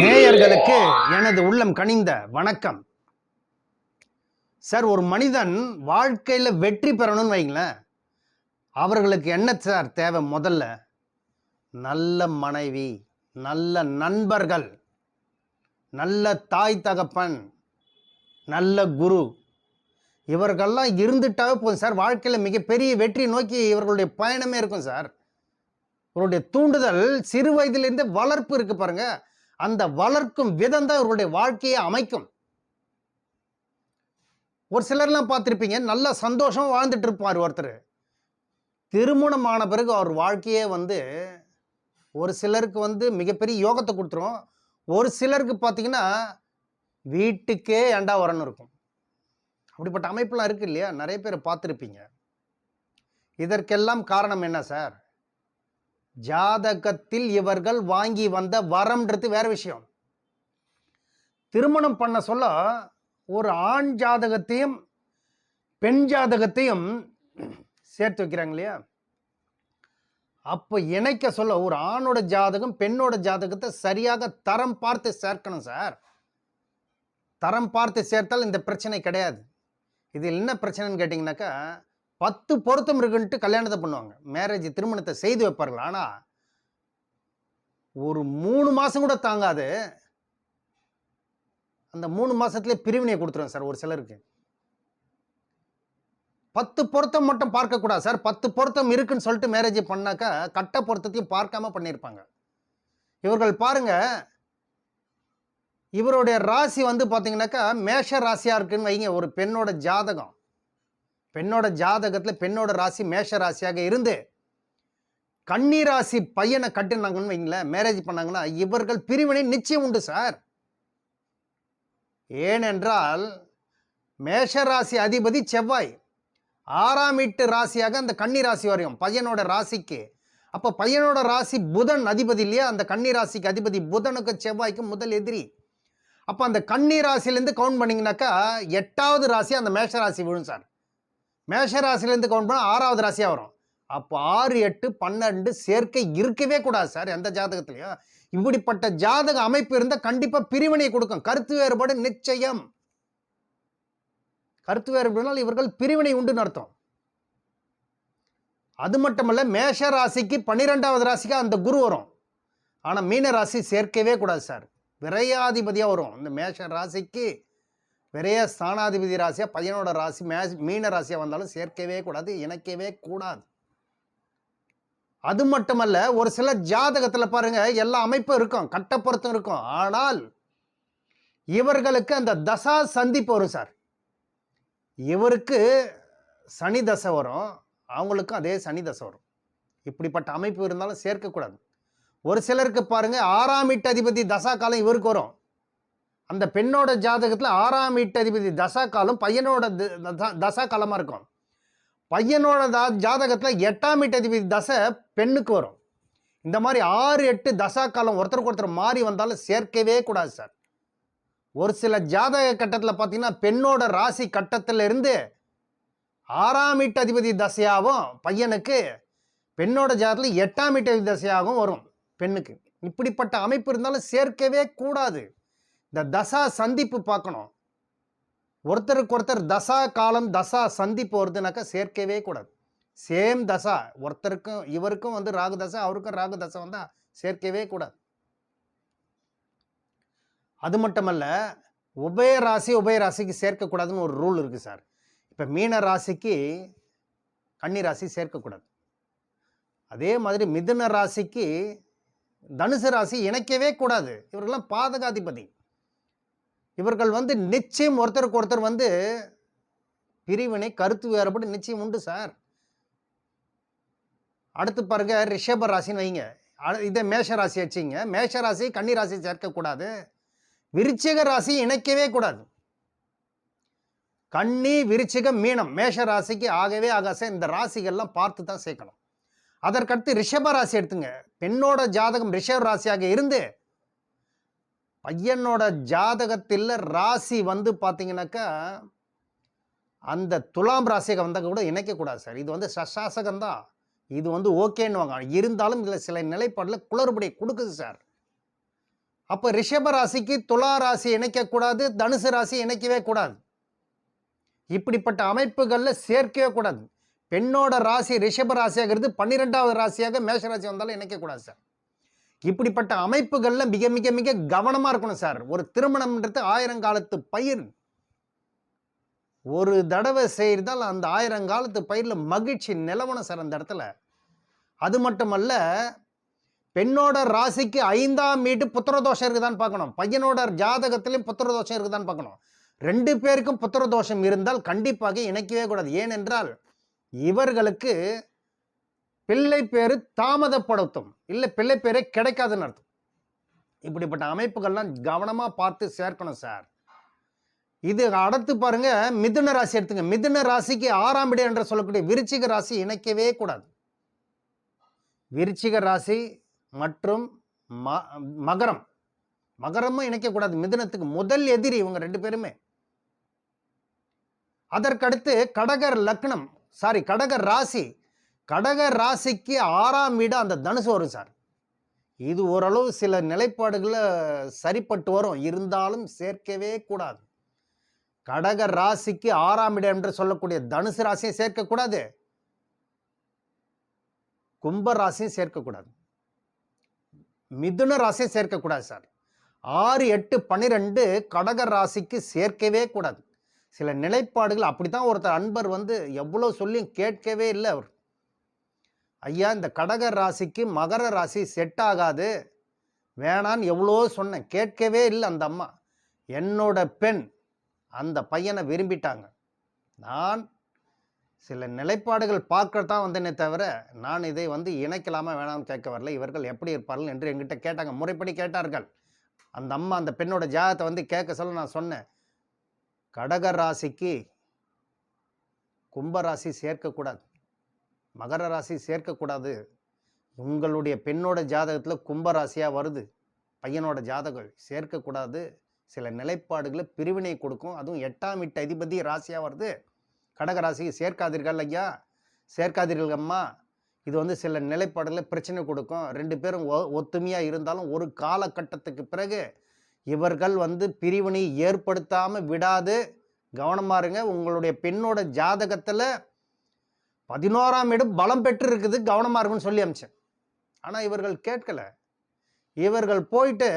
நேயர்களுக்கு எனது உள்ளம் கனிந்த வணக்கம். சார் ஒரு மனிதன் வாழ்க்கையில் வெற்றி பெறணும்னு வைங்களேன். அவர்களுக்கு என்ன சார் தேவை முதல்ல? நல்ல மனைவி நல்ல நண்பர்கள் நல்ல தாய் தகப்பன் நல்ல குரு. இவர்கள்லாம் இருந்துட்டாவே போதும் சார். வாழ்க்கையில் மிகப்பெரிய வெற்றி நோக்கி இவர்களுடைய பயணமே இருக்கும் சார். இவருடைய தூண்டுதல் சிறு வயதிலிருந்தே வளர்ப்பு இருக்கு பாருங்க. அந்த வளர்க்கும் விதம் தான் இவருடைய வாழ்க்கையை அமைக்கும். ஒரு சிலர்லாம் பார்த்துருப்பீங்க நல்ல சந்தோஷம் வாழ்ந்துட்டு இருப்பார் ஒருத்தர். திருமணம் ஆன பிறகு அவர் வாழ்க்கையே வந்து ஒரு சிலருக்கு வந்து மிகப்பெரிய யோகத்தை கொடுத்துரும். ஒரு சிலருக்கு பார்த்தீங்கன்னா வீட்டுக்கே ஏண்டா வரணும் இருக்கும். அப்படிப்பட்ட அமைப்புலாம் இருக்கு இல்லையா? நிறைய பேர் பார்த்துருப்பீங்க. இதற்கெல்லாம் காரணம் என்ன சார்? ஜாதகத்தில் இவர்கள் வாங்கி வந்த வரம்ன்றது வேற விஷயம். திருமணம் பண்ண சொல்ல ஒரு ஆண் ஜாதகத்தையும் பெண் ஜாதகத்தையும் சேர்த்து வைக்கிறாங்க இல்லையா? அப்போ இணைக்க சொல்ல ஒரு ஆணோட ஜாதகம் பெண்ணோட ஜாதகத்தை சரியாக தரம் பார்த்து சேர்க்கணும் சார். தரம் பார்த்து சேர்த்தால் இந்த பிரச்சனை கிடையாது. இதில் என்ன பிரச்சனைன்னு கேட்டிங்கனாக்கா பத்து பொருத்தம் இருக்குன்ட்டு கல்யாணத்தை பண்ணுவாங்க. மேரேஜ் திருமணத்தை செய்து வைப்பார்கள். ஆனால் ஒரு மூணு மாதம் கூட தாங்காது. அந்த மூணு மாதத்துலேயே பிரிவினை கொடுத்துருவேன் சார் ஒரு சிலருக்கு. பத்து பொருத்தம் மட்டும் பார்க்கக்கூடாது சார். பத்து பொருத்தம் இருக்குன்னு சொல்லிட்டு மேரேஜ் பண்ணாக்கா கட்ட பொருத்தத்தையும் பார்க்காம பண்ணியிருப்பாங்க. இவர்கள் பாருங்க இவருடைய ராசி வந்து பார்த்தீங்கன்னாக்கா மேஷ ராசியாக இருக்குன்னு வைங்க. ஒரு பெண்ணோட ஜாதகம். பெண்ணோட ஜாதகத்தில் பெண்ணோட ராசி மேஷ ராசியாக இருந்து கன்னி ராசி பையனை கட்டினாங்கன்னு வைங்களேன் மேரேஜ் பண்ணாங்கன்னா இவர்கள் பிரிவினை நிச்சயம் உண்டு சார் ஏனென்றால் மேஷ ராசி அதிபதி செவ்வாய் ஆறாம் வீட்டு ராசியாக அந்த கன்னி ராசி வரையும் பையனோட ராசிக்கு. அப்போ பையனோட ராசி புதன் அதிபதி இல்லையா? அந்த கன்னி ராசிக்கு அதிபதி புதனுக்கு செவ்வாய்க்கு முதல் எதிரி. அப்போ அந்த கன்னி ராசிலேருந்து கவுண்ட் பண்ணிங்கனாக்கா எட்டாவது ராசி அந்த மேஷ ராசி விழும் சார் மேஷ ராசிலேருந்து கவுண்ட் பண்ணால் ஆறாவது ராசியாக வரும். அப்போ ஆறு எட்டு பன்னெண்டு சேர்க்கை இருக்கவே கூடாது சார் எந்த ஜாதகத்துலையும். இப்படிப்பட்ட ஜாதக அமைப்பு இருந்தால் கண்டிப்பாக பிரிவினை கொடுக்கும். கருத்து வேறுபாடு நிச்சயம். கருத்து வேறுபாடுனால் இவர்கள் பிரிவினை உண்டு அர்த்தம். அது மட்டுமல்ல மேஷ ராசிக்கு பன்னிரெண்டாவது ராசிக்கு அந்த குரு வரும். ஆனால் மீன ராசி சேர்க்கவே கூடாது சார். விரையாதிபதியாக வரும். இந்த மேஷ ராசிக்கு விரைய ஸ்தானாதிபதி ராசியாக பையனோட ராசி மே மீன ராசியாக வந்தாலும் சேர்க்கவே கூடாது இணைக்கவே கூடாது. அது மட்டுமல்ல ஒரு சில ஜாதகத்தில் பாருங்கள் எல்லா அமைப்பும் இருக்கும் கட்டப்பொருத்தும் இருக்கும். ஆனால் இவர்களுக்கு அந்த தசா சந்திப்பு வரும் சார். இவருக்கு சனி தசை வரும் அவங்களுக்கும் அதே சனி தசை வரும். இப்படிப்பட்ட அமைப்பு இருந்தாலும் சேர்க்கக்கூடாது. ஒரு சிலருக்கு பாருங்க ஆறாம் வீட்டு அதிபதி தசா காலம் இவருக்கு வரும். அந்த பெண்ணோட ஜாதகத்தில் ஆறாம் வீட்டதிபதி தசா காலம் பையனோட த- தசா- தசா காலமாக இருக்கும். பையனோட தா ஜாதகத்தில் எட்டாம் வீட்டதிபதி தசை பெண்ணுக்கு வரும். இந்த மாதிரி ஆறு எட்டு தசா காலம் ஒருத்தருக்கு ஒருத்தர் மாறி வந்தாலும் சேர்க்கவே கூடாது சார். ஒரு சில ஜாதக கட்டத்தில் பார்த்தீங்கன்னா பெண்ணோட ராசி கட்டத்திலிருந்து ஆறாம் வீட்டு அதிபதி தசையாகவும் பையனுக்கு பெண்ணோட ஜாதகத்தில் எட்டாம் வீட்டு தசையாகவும் வரும் பெண்ணுக்கு. இப்படிப்பட்ட அமைப்பு இருந்தாலும் சேர்க்கவே கூடாது. இந்த தசா சந்திப்பு பார்க்கணும். ஒருத்தருக்கு ஒருத்தர் தசா காலம் தசா சந்திப்பு வருதுனாக்கா சேர்க்கவே கூடாது. சேம் தசா ஒருத்தருக்கும் இவருக்கும் வந்து ராகு தசை அவருக்கும் ராகு தசை வந்தால் சேர்க்கவே கூடாது. அது மட்டுமல்ல உபய ராசி உபய ராசிக்கு சேர்க்கக்கூடாதுன்னு ஒரு ரூல் இருக்குது சார். இப்போ மீன ராசிக்கு கன்னி ராசி சேர்க்கக்கூடாது. அதே மாதிரி மிதுன ராசிக்கு தனுசு ராசி இணைக்கவே கூடாது. இவர்கள்லாம் பாதகாதிபதி. இவர்கள் வந்து நிச்சயம் ஒருத்தருக்கு ஒருத்தர் வந்து பிரிவினை கருத்து வேறுபட்டு நிச்சயம் உண்டு சார் அடுத்து பாருங்க ரிஷப ராசின்னு வைங்க. இதை இதே மேஷ ராசி வச்சுங்க. மேஷ ராசி கன்னி ராசி சேர்க்கக்கூடாது. விருச்சிக ராசி இணைக்கவே கூடாது. கன்னி விருச்சிகம் மீனம் மேஷ ராசிக்கு ஆகவே ஆகாச இந்த ராசிகள்லாம் பார்த்து தான் சேர்க்கணும். அதற்கடுத்து ரிஷப ராசி எடுத்துங்க. பெண்ணோட ஜாதகம் ரிஷப ராசியாக இருந்து பையனோட ஜாதகத்தில் ராசி வந்து பார்த்தீங்கன்னாக்கா அந்த துலாம் ராசியை வந்தால் கூட இணைக்கக்கூடாது சார். இது வந்து சசாசகம் தான் இது வந்து ஓகேன்னுவாங்க. இருந்தாலும் இதில் சில நிலைப்பாடில் குளறுபடி கொடுக்குது சார். அப்போ ரிஷப ராசிக்கு துலா ராசி இணைக்கக்கூடாது தனுசு ராசி இணைக்கவே கூடாது. இப்படிப்பட்ட அமைப்புகளில் சேர்க்கவே கூடாது. பெண்ணோட ராசி ரிஷப ராசியாகிறது பன்னிரெண்டாவது ராசியாக மேஷ ராசி வந்தாலும் இணைக்கக்கூடாது சார். இப்படிப்பட்ட அமைப்புகளில் மிக மிக மிக கவனமாக இருக்கணும் சார். ஒரு திருமணம்ன்றது ஆயிரங்காலத்து பயிர். ஒரு தடவை செய்தால் அந்த ஆயிரங்காலத்து பயிரில் மகிழ்ச்சி நிலவணும் சார் அந்த இடத்துல. அது மட்டுமல்ல பெண்ணோட ராசிக்கு ஐந்தாம் வீட்டு புத்திரதோஷம் இருக்குதான்னு பார்க்கணும். பையனோட ஜாதகத்திலையும் புத்திரதோஷம் இருக்குதான்னு பார்க்கணும். ரெண்டு பேருக்கும் புத்திரதோஷம் இருந்தால் கண்டிப்பாக இணைக்கவே கூடாது. ஏனென்றால் இவர்களுக்கு பிள்ளை பேர் தாமதப்படுத்தும். இல்லை பிள்ளை பேரே கிடைக்காதுன்னு அர்த்தம். இப்படிப்பட்ட அமைப்புகள்லாம் கவனமாக பார்த்து சேர்க்கணும் சார். இது அடுத்து பாருங்க மிதுன ராசி எடுத்துங்க. மிதுன ராசிக்கு ஆறாம் இடம் என்று சொல்லக்கூடிய விருச்சிக ராசி இணைக்கவே கூடாது. விருச்சிக ராசி மற்றும் ம மகரம். மகரமும் இணைக்கக்கூடாது. மிதுனத்துக்கு முதல் எதிரி இவங்க ரெண்டு பேருமே. அதற்கடுத்து கடகர் லக்னம். சாரி கடகர் ராசி கடக ராசிக்கு ஆறாம் வீடு அந்த தனுசு வரும் சார். இது ஓரளவு சில நிலைப்பாடுகளை சரிப்பட்டு வரும். இருந்தாலும் சேர்க்கவே கூடாது. கடக ராசிக்கு ஆறாம் இடம் என்று சொல்லக்கூடிய தனுசு ராசியை சேர்க்கக்கூடாது கும்ப ராசியும் சேர்க்கக்கூடாது மிதுன ராசியும் சேர்க்கக்கூடாது சார். ஆறு எட்டு பன்னிரெண்டு கடக ராசிக்கு சேர்க்கவே கூடாது. சில நிலைப்பாடுகள் அப்படி தான் ஒருத்தர் அன்பர் வந்து எவ்வளோ சொல்லியும் கேட்கவே இல்லை அவர். ஐயா இந்த கடக ராசிக்கு மகர ராசி செட் ஆகாது. வேணான்னு எவ்வளோ சொன்னேன். கேட்கவே இல்லை அந்த அம்மா. என்னோட பெண் அந்த பையனை விரும்பிட்டாங்க. நான் சில நிலைப்பாடுகள் பார்க்க தான் வந்தேனே தவிர நான் இதை வந்து இணைக்கலாமா வேணாம்னு கேட்க வரல. இவர்கள் எப்படி இருப்பார்கள் என்று எங்கிட்ட கேட்டாங்க. முறைப்படி கேட்டார்கள். அந்த அம்மா அந்த பெண்ணோட ஜாகத்தை வந்து கேட்க சொல்ல நான் சொன்னேன். கடக ராசிக்கு கும்பராசி சேர்க்கக்கூடாது. மகர ராசி சேர்க்கக்கூடாது. உங்களுடைய பெண்ணோட ஜாதகத்தில் கும்பராசியாக வருது. பையனோட ஜாதகம் சேர்க்கக்கூடாது. சில நிலைப்பாடுகளை பிரிவினை கொடுக்கும். அதுவும் எட்டாம் இட்டு அதிபதி ராசியாக வருது. கடக ராசிக்கு சேர்க்காதீர்கள் ஐயா. சேர்க்காதீர்கள் அம்மா. இது வந்து சில நிலைப்பாடுகளை பிரச்சனை கொடுக்கும். ரெண்டு பேரும் ஒ ஒத்துமையாக இருந்தாலும் ஒரு காலகட்டத்துக்கு பிறகு இவர்கள் வந்து பிரிவினை ஏற்படுத்தாமல் விடாது. கவனமாக இருங்க. உங்களுடைய பெண்ணோட ஜாதகத்தில் பதினோராம் இடம் பலம் பெற்று இருக்குது கவனமாக இருக்குன்னு சொல்லி அமிச்சேன். ஆனால் இவர்கள் கேட்கலை. இவர்கள் போயிட்டு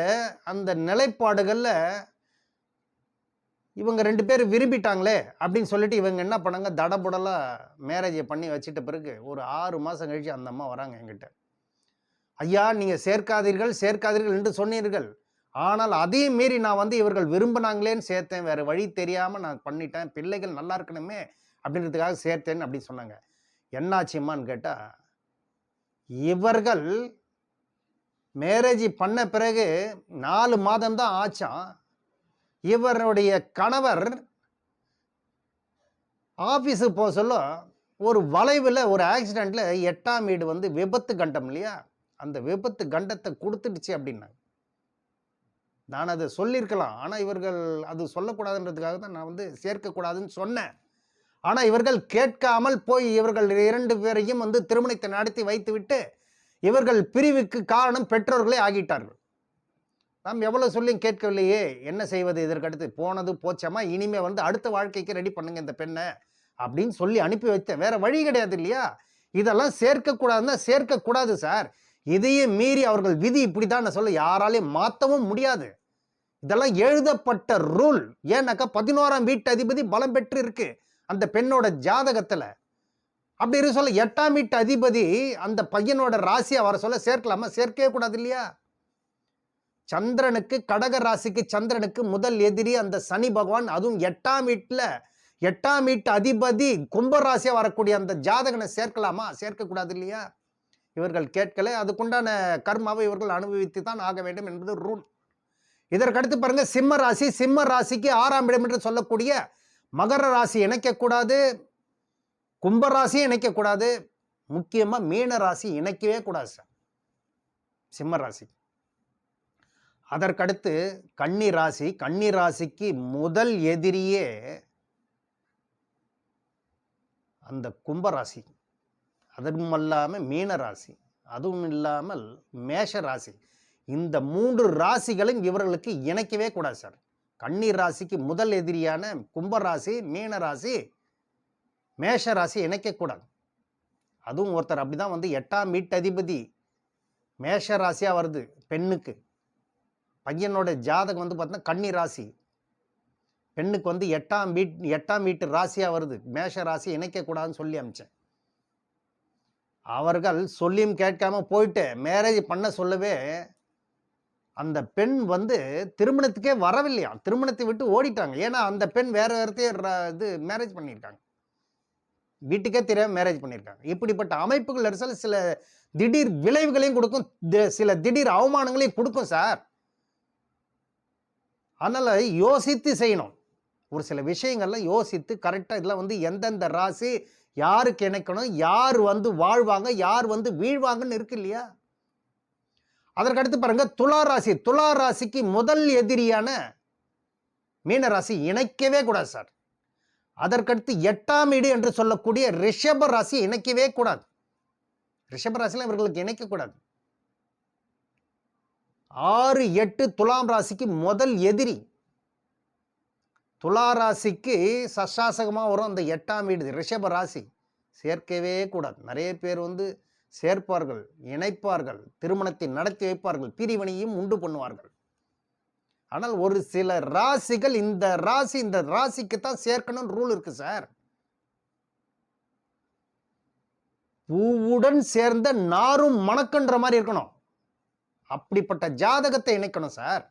அந்த நிலைப்பாடுகளில் இவங்க ரெண்டு பேர் விரும்பிட்டாங்களே அப்படின்னு சொல்லிட்டு இவங்க என்ன பண்ணாங்க? தடபுடலாக மேரேஜை பண்ணி வச்சிட்ட பிறகு ஒரு ஆறு மாதம் கழிச்சு அந்த அம்மா வராங்க என்கிட்ட. ஐயா நீங்கள் சேர்க்காதீர்கள் சேர்க்காதீர்கள் என்று சொன்னீர்கள். ஆனால் அதையும் மீறி நான் வந்து இவர்கள் விரும்பினாங்களேன்னு சேர்த்தேன். வேறு வழி தெரியாமல் நான் பண்ணிட்டேன். பிள்ளைகள் நல்லா இருக்கணுமே அப்படின்றதுக்காக சேர்த்தேன்னு அப்படின்னு சொன்னாங்க. என்னாச்சும்மான்னு கேட்டால் இவர்கள் மேரேஜ் பண்ண பிறகு நாலு மாதம்தான் ஆச்சான் இவருடைய கணவர் ஆஃபீஸுக்கு போக சொல்ல ஒரு வளைவில் ஒரு ஆக்சிடெண்ட்டில் எட்டாம் வீடு வந்து விபத்து கண்டம் இல்லையா? அந்த விபத்து கண்டத்தை கொடுத்துடுச்சு அப்படின்னாங்க நான் அதை சொல்லியிருக்கலாம். ஆனால் இவர்கள் அது சொல்லக்கூடாதுன்றதுக்காக தான் நான் வந்து சேர்க்கக்கூடாதுன்னு சொன்னேன். ஆனால் இவர்கள் கேட்காமல் போய் இவர்கள் இரண்டு பேரையும் வந்து திருமணத்தை நடத்தி வைத்துவிட்டு இவர்கள் பிரிவுக்கு காரணம் பெற்றோர்களே ஆகிட்டார்கள். நாம் எவ்வளோ சொல்லியும் கேட்கவில்லையே என்ன செய்வது இதற்கடுத்து? போனது போச்சமா இனிமே வந்து அடுத்த வாழ்க்கைக்கு ரெடி பண்ணுங்க இந்த பெண்ணை அப்படின்னு சொல்லி அனுப்பி வைத்தேன். வேற வழி கிடையாது இல்லையா? இதெல்லாம் சேர்க்கக்கூடாதுன்னா சேர்க்கக்கூடாது சார். இதையும் மீறி அவர்கள் விதி இப்படி தான் நான் சொல்ல யாராலையும் மாற்றவும் முடியாது. இதெல்லாம் எழுதப்பட்ட ரூல். ஏன்னாக்கா பதினோராம் வீட்டு அதிபதி பலம் பெற்று இருக்குது அந்த பெண்ணோட ஜாதகத்தில் அப்படி இருக்க சொல்ல எட்டாம் வீட்டு அதிபதி அந்த பையனோட ராசியை வர சொல்ல சேர்க்கலாமா? சேர்க்கவே கூடாது இல்லையா? சந்திரனுக்கு கடக ராசிக்கு சந்திரனுக்கு முதல் எதிரி அந்த சனி பகவான். அதுவும் எட்டாம் வீட்டில் எட்டாம் வீட்டு அதிபதி கும்பராசியாக வரக்கூடிய அந்த ஜாதகனை சேர்க்கலாமா? சேர்க்கக்கூடாது இல்லையா? இவர்கள் கேட்கல. அதுக்குண்டான கர்மாவை இவர்கள் அனுபவித்து தான் ஆக வேண்டும் என்பது ரூல். இதற்கடுத்து பாருங்க சிம்ம ராசி சிம்ம ராசிக்கு ஆறாம் இடம் என்று சொல்லக்கூடிய மகர ராசி இணைக்கக்கூடாது கும்பராசியும் இணைக்கக்கூடாது முக்கியமாக மீன ராசி இணைக்கவே கூடாது சார். சிம்ம ராசி. அதற்கடுத்து கன்னி ராசி கன்னி ராசிக்கு முதல் எதிரியே அந்த கும்பராசி அதுவும் மீன ராசி அதுவும் இல்லாமல் மேஷ ராசி. இந்த மூன்று ராசிகளும் இவர்களுக்கு இணைக்கவே கூடாது சார். கன்னி ராசிக்கு முதல் எதிரியான கும்பராசி மீன ராசி மேஷ ராசி இணைக்கக்கூடாது. அதுவும் ஒருத்தர் அப்படிதான் வந்து எட்டாம் வீட்டதிபதி மேஷ ராசியாக வருது பெண்ணுக்கு. பையனோட ஜாதகம் வந்து பார்த்தீங்கன்னா கன்னி ராசி. பெண்ணுக்கு வந்து எட்டாம் வீட் எட்டாம் வீட்டு ராசியாக வருது மேஷ ராசி இணைக்கக்கூடாதுன்னு சொல்லி அமிச்சேன். அவர்கள் சொல்லியும் கேட்காம போயிட்டு மேரேஜ் பண்ண சொல்லவே அந்த பெண் வந்து திருமணத்துக்கே வரவில்லையா? திருமணத்தை விட்டு ஓடிட்டாங்க. ஏன்னா அந்த பெண் வேற ஒருத்தையே இது மேரேஜ் பண்ணியிருக்காங்க. வீட்டுக்கே தெரியாம மேரேஜ் பண்ணியிருக்காங்க. இப்படிப்பட்ட அமைப்புகள் அரசால் சில திடீர் விளைவுகளையும் கொடுக்கும். சில திடீர் அவமானங்களையும் கொடுக்கும் சார். அதனால் யோசித்து செய்யணும். ஒரு சில விஷயங்கள்லாம் யோசித்து கரெக்டாக இதெல்லாம் வந்து எந்தெந்த ராசி யாருக்கு இணைக்கணும் யார் வந்து வாழ்வாங்க யார் வந்து வீழ்வாங்கன்னு இருக்கு இல்லையா? அதற்கடுத்து பாருங்க துலா ராசி. துலா ராசிக்கு முதல் எதிரியான மீன ராசி இணைக்கவே கூடாது சார். அதற்கடுத்து எட்டாம் வீடு என்று சொல்லக்கூடிய ரிஷப ராசி இணைக்கவே கூடாது. ரிஷப ராசிலாம் இவர்களுக்கு இணைக்கக்கூடாது ஆறு எட்டு துலாம் ராசிக்கு முதல் எதிரி. துலா ராசிக்கு சசாசகமாக வரும் அந்த எட்டாம் வீடு. ரிஷப ராசி. சேர்க்கவே கூடாது. நிறைய பேர் வந்து சேர்ப்பார்கள் இணைப்பார்கள் திருமணத்தை நடத்தி வைப்பார்கள் பிரிவினையும் உண்டு பண்ணுவார்கள். ஆனால் ஒரு சில ராசிகள் இந்த ராசி இந்த ராசிக்கு தான் சேர்க்கணும்னு ரூல் இருக்கு சார் பூவுடன் சேர்ந்த நாரும் மணக்குன்ற மாதிரி இருக்கணும். அப்படிப்பட்ட ஜாதகத்தை இணைக்கணும் சார்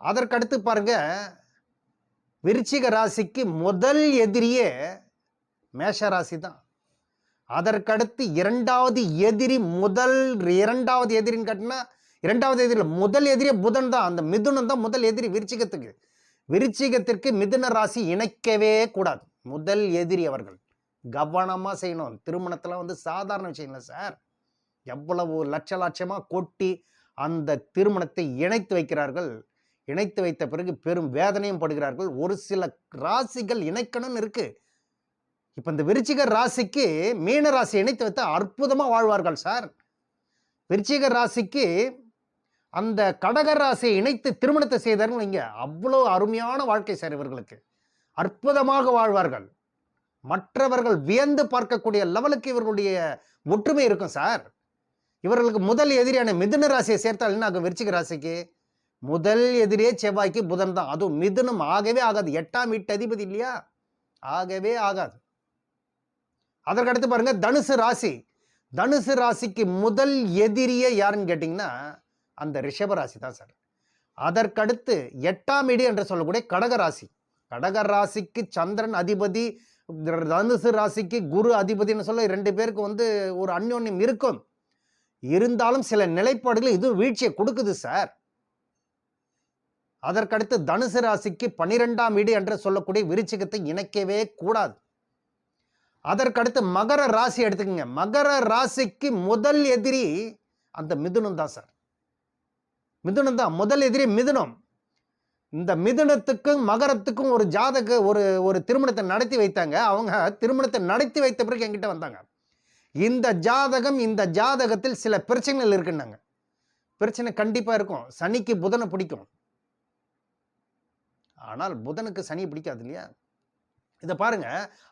அதற்கடுத்து பாருங்க விருச்சிக ராசிக்கு முதல் எதிரியே மேஷ ராசி தான். அதற்கடுத்து இரண்டாவது எதிரி முதல் இரண்டாவது எதிரின்னு கேட்டினா இரண்டாவது எதிரில் முதல் எதிரியே புதன் தான். அந்த மிதுனம் தான் முதல் எதிரி விருச்சிகத்துக்கு. விருச்சிகத்திற்கு மிதுன ராசி இணைக்கவே கூடாது. முதல் எதிரி அவர்கள். கவனமாக செய்யணும். திருமணத்தில் வந்து சாதாரண விஷயம் இல்லை சார். எவ்வளவு லட்ச லட்சமாக கொட்டி அந்த திருமணத்தை இணைத்து வைக்கிறார்கள். இணைத்து வைத்த பிறகு பெரும் வேதனையும் படுகிறார்கள். ஒரு சில ராசிகள் இணைக்கணும்னு இருக்குது இப்போ இந்த விருச்சிக ராசிக்கு மீன ராசி இணைத்து வைத்த அற்புதமாக வாழ்வார்கள் சார். விருச்சிக ராசிக்கு அந்த கடக ராசியை இணைத்து திருமணத்தை செய்தார்கள். இங்கே அவ்வளோ அருமையான வாழ்க்கை சார் இவர்களுக்கு. அற்புதமாக வாழ்வார்கள். மற்றவர்கள் வியந்து பார்க்கக்கூடிய லெவலுக்கு இவர்களுடைய ஒற்றுமை இருக்கும் சார். இவர்களுக்கு முதல் எதிரியான மிதுன ராசியை சேர்த்தால் என்ன ஆகும் விருச்சிக ராசிக்கு? முதல் எதிரியே செவ்வாய்க்கு புதன் தான். அதுவும் மிதுனம் ஆகவே ஆகாது. எட்டாம் வீட்டு அதிபதி இல்லையா? ஆகவே ஆகாது. அதற்கடுத்து பாருங்க தனுசு ராசி. தனுசு ராசிக்கு முதல் எதிரியே யாருன்னு கேட்டிங்கன்னா அந்த ரிஷப ராசி தான் சார். அதற்கடுத்து எட்டாம் இடி என்று சொல்லக்கூடிய கடக ராசி. கடக ராசிக்கு சந்திரன் அதிபதி தனுசு ராசிக்கு குரு அதிபதின்னு சொல்ல ரெண்டு பேருக்கு வந்து ஒரு அந்யோன்யம் இருக்கும். இருந்தாலும் சில நிலைப்பாடுகள் இது வீழ்ச்சியை கொடுக்குது சார். அதற்கடுத்து தனுசு ராசிக்கு பனிரெண்டாம் வீடு என்று சொல்லக்கூடிய விருச்சிகத்தை இணைக்கவே கூடாது. அதற்கடுத்து மகர ராசி எடுத்துக்கோங்க. மகர ராசிக்கு முதல் எதிரி அந்த மிதுனம் தான் சார். மிதுனம் தான். முதல் எதிரி மிதுனம். இந்த மிதுனத்துக்கும் மகரத்துக்கும் ஒரு ஜாதக ஒரு ஒரு திருமணத்தை நடத்தி வைத்தாங்க. அவங்க திருமணத்தை நடத்தி வைத்த பிறகு என்கிட்ட வந்தாங்க. இந்த ஜாதகம் இந்த ஜாதகத்தில் சில பிரச்சனைகள் இருக்குன்னாங்க. பிரச்சனை கண்டிப்பாக இருக்கும். சனிக்கு புதனை பிடிக்கும். ஆனால் புதனுக்கு சனி பிடிக்காது இல்லையா? இதை பாருங்க.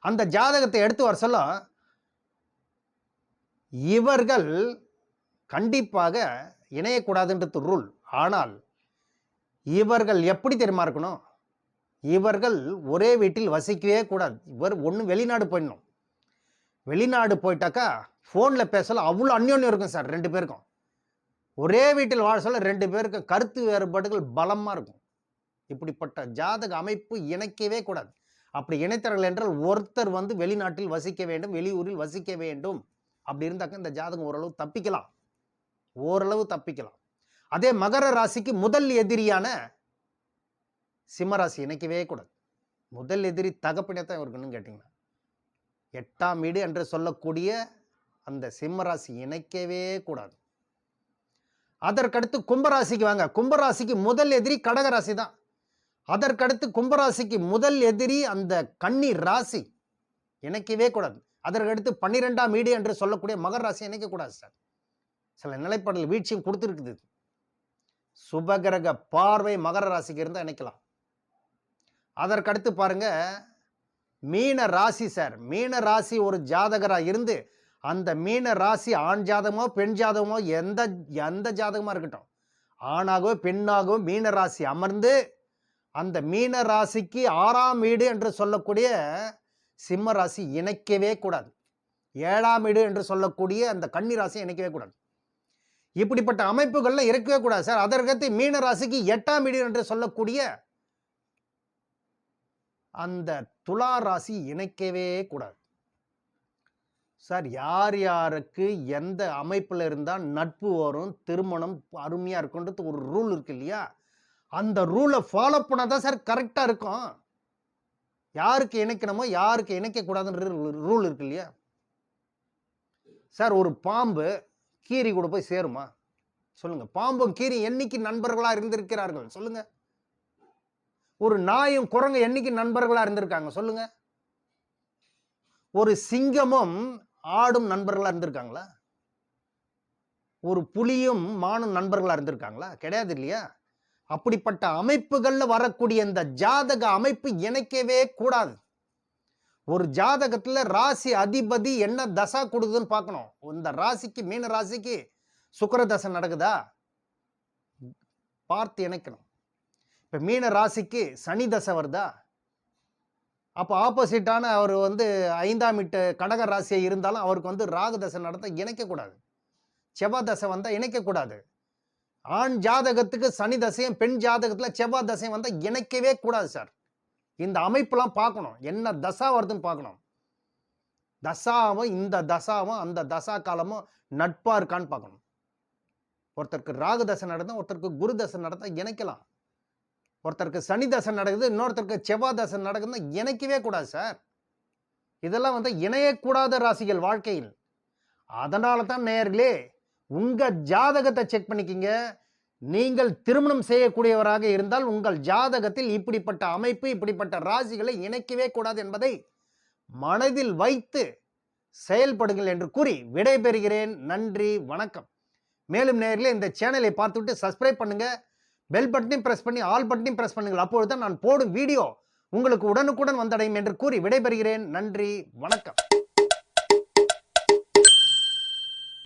அந்த ஜாதகத்தை எடுத்து வர சொல்ல இவர்கள் கண்டிப்பாக இணையக்கூடாதுன்றது ரூல் ஆனால் இவர்கள் எப்படி தெரியுமா இருக்கணும்? இவர்கள் ஒரே வீட்டில் வசிக்கவே கூடாது. இவர் ஒன்று வெளிநாடு போயிடணும். வெளிநாடு போயிட்டாக்கா ஃபோனில் பேசலாம் அவ்வளோ அந்யோன்யம் இருக்கும் சார் ரெண்டு பேருக்கும். ஒரே வீட்டில் வாழ சொல்ல ரெண்டு பேருக்கு கருத்து வேறுபாடுகள் பலமாக இருக்கும். இப்படிப்பட்ட ஜாதக அமைப்பு இணைக்கவே கூடாது. அப்படி இணைத்தார்கள் என்றால் ஒருத்தர் வந்து வெளிநாட்டில் வசிக்க வேண்டும் வெளியூரில் வசிக்க வேண்டும். அப்படி இருந்தாக்க இந்த ஜாதகம் ஓரளவு தப்பிக்கலாம். ஓரளவு தப்பிக்கலாம். அதே மகர ராசிக்கு முதல் எதிரியான சிம்மராசி இணைக்கவே கூடாது. முதல் எதிரி தகப்பினத்தை இருக்கணும்னு கேட்டிங்கன்னா. எட்டாம் வீடு என்று சொல்லக்கூடிய அந்த சிம்மராசி இணைக்கவே கூடாது. அதற்கடுத்து கும்பராசிக்கு வாங்க. கும்பராசிக்கு முதல் எதிரி கடகராசி தான் அதற்கடுத்து கும்பராசிக்கு முதல் எதிரி அந்த கன்னி ராசி. இணைக்கவே கூடாது. அதற்கடுத்து பன்னிரெண்டாம் வீடு என்று சொல்லக்கூடிய மகர ராசி இணைக்கக்கூடாது சார். சில நிலைப்பாடல் வீழ்ச்சியும் கொடுத்துருக்குது. சுபகிரக பார்வை மகர ராசிக்கு இருந்தால் இணைக்கலாம். அதற்கடுத்து பாருங்க மீன ராசி சார். மீன ராசி ஒரு ஜாதகராக இருந்து அந்த மீன ராசி ஆண் ஜாதகமோ பெண் ஜாதகமோ எந்த எந்த ஜாதகமாக இருக்கட்டும். ஆணாகவோ பெண்ணாகவோ மீன ராசி அமர்ந்து அந்த மீன ராசிக்கு ஆறாம் வீடு என்று சொல்லக்கூடிய சிம்ம ராசி இணைக்கவே கூடாது. ஏழாம் வீடு என்று சொல்லக்கூடிய அந்த கன்னி ராசி இணைக்கவே கூடாது. இப்படிப்பட்ட அமைப்புகளில் இருக்கவே கூடாது சார். அதற்கத்து மீன ராசிக்கு எட்டாம் வீடு என்று சொல்லக்கூடிய அந்த துலா ராசி இணைக்கவே கூடாது. சார் யார் யாருக்கு எந்த அமைப்பில் இருந்தால் நட்பு வரும் திருமணம் அருமையாக இருக்குன்றது ஒரு ரூல் இருக்கு இல்லையா? அந்த ரூலை ஃபாலோ பண்ணால் தான் சார் கரெக்டாக இருக்கும். யாருக்கு இணைக்கணுமோ யாருக்கு இணைக்கக்கூடாதுன்ற ரூல் இருக்கு இல்லையா? சார் ஒரு பாம்பு கீரி கூட போய் சேருமா? சொல்லுங்கள் பாம்பும் கீரி என்னைக்கு நண்பர்களாக இருந்திருக்கிறார்கள்? சொல்லுங்கள் ஒரு நாயும் குரங்கு என்னைக்கு நண்பர்களாக இருந்திருக்காங்க? சொல்லுங்கள் ஒரு சிங்கமும் ஆடும் நண்பர்களாக இருந்திருக்காங்களா? ஒரு புலியும் மானும் நண்பர்களாக இருந்திருக்காங்களா? கிடையாது இல்லையா? அப்படிப்பட்ட அமைப்புகளில் வரக்கூடிய இந்த ஜாதக அமைப்பு இணைக்கவே கூடாது. ஒரு ஜாதகத்தில் ராசி அதிபதி என்ன தசா கொடுக்குதுன்னு பார்க்கணும். இந்த ராசிக்கு மீன ராசிக்கு சுக்கர தசை நடக்குதா? பார்த்து இணைக்கணும். இப்போ மீன ராசிக்கு சனி தசை வருதா? அப்போ ஆப்போசிட்டான அவர் வந்து ஐந்தாம் இட்டு கடக ராசியாக இருந்தாலும் அவருக்கு வந்து ராகு தசை நடத்த இணைக்கக்கூடாது. செவ்வாய் தசை வந்தால் இணைக்கக்கூடாது. ஆண் ஜாதகத்துக்கு சனி தசையும் பெண் ஜாதகத்தில் செவ்வாய் தசையும் வந்தால் இணைக்கவே கூடாது சார். இந்த அமைப்புலாம் பார்க்கணும். என்ன தசா வருதுன்னு பார்க்கணும். தசாவும் இந்த தசாவும் அந்த தசா காலமும் நட்பாக இருக்கான்னு பார்க்கணும். ஒருத்தருக்கு ராகு தசை நடந்தால் ஒருத்தருக்கு குரு தசை நடந்தால் இணைக்கலாம். ஒருத்தருக்கு சனி தசை நடக்குது இன்னொருத்தருக்கு செவ்வாய் தசை நடக்குதுன்னா இணைக்கவே கூடாது சார். இதெல்லாம் வந்து இணையக்கூடாத ராசிகள் வாழ்க்கையில். அதனால தான் நேர்களே உங்கள் ஜாதகத்தை செக் பண்ணிக்கிங்க. நீங்கள் திருமணம் செய்யக்கூடியவராக இருந்தால் உங்கள் ஜாதகத்தில் இப்படிப்பட்ட அமைப்பு இப்படிப்பட்ட ராசிகளை இணைக்கவே கூடாது என்பதை மனதில் வைத்து செயல்படுங்கள் என்று கூறி விடைபெறுகிறேன். நன்றி வணக்கம். மேலும் நேரில் இந்த சேனலை பார்த்துவிட்டு சப்ஸ்கிரைப் பண்ணுங்க. பெல் பட்டனையும் ப்ரெஸ் பண்ணி ஆல் பட்டனையும் ப்ரெஸ் பண்ணுங்கள். அப்பொழுது தான் நான் போடும் வீடியோ உங்களுக்கு உடனுக்குடன் வந்தடையும் என்று கூறி விடைபெறுகிறேன். நன்றி வணக்கம்.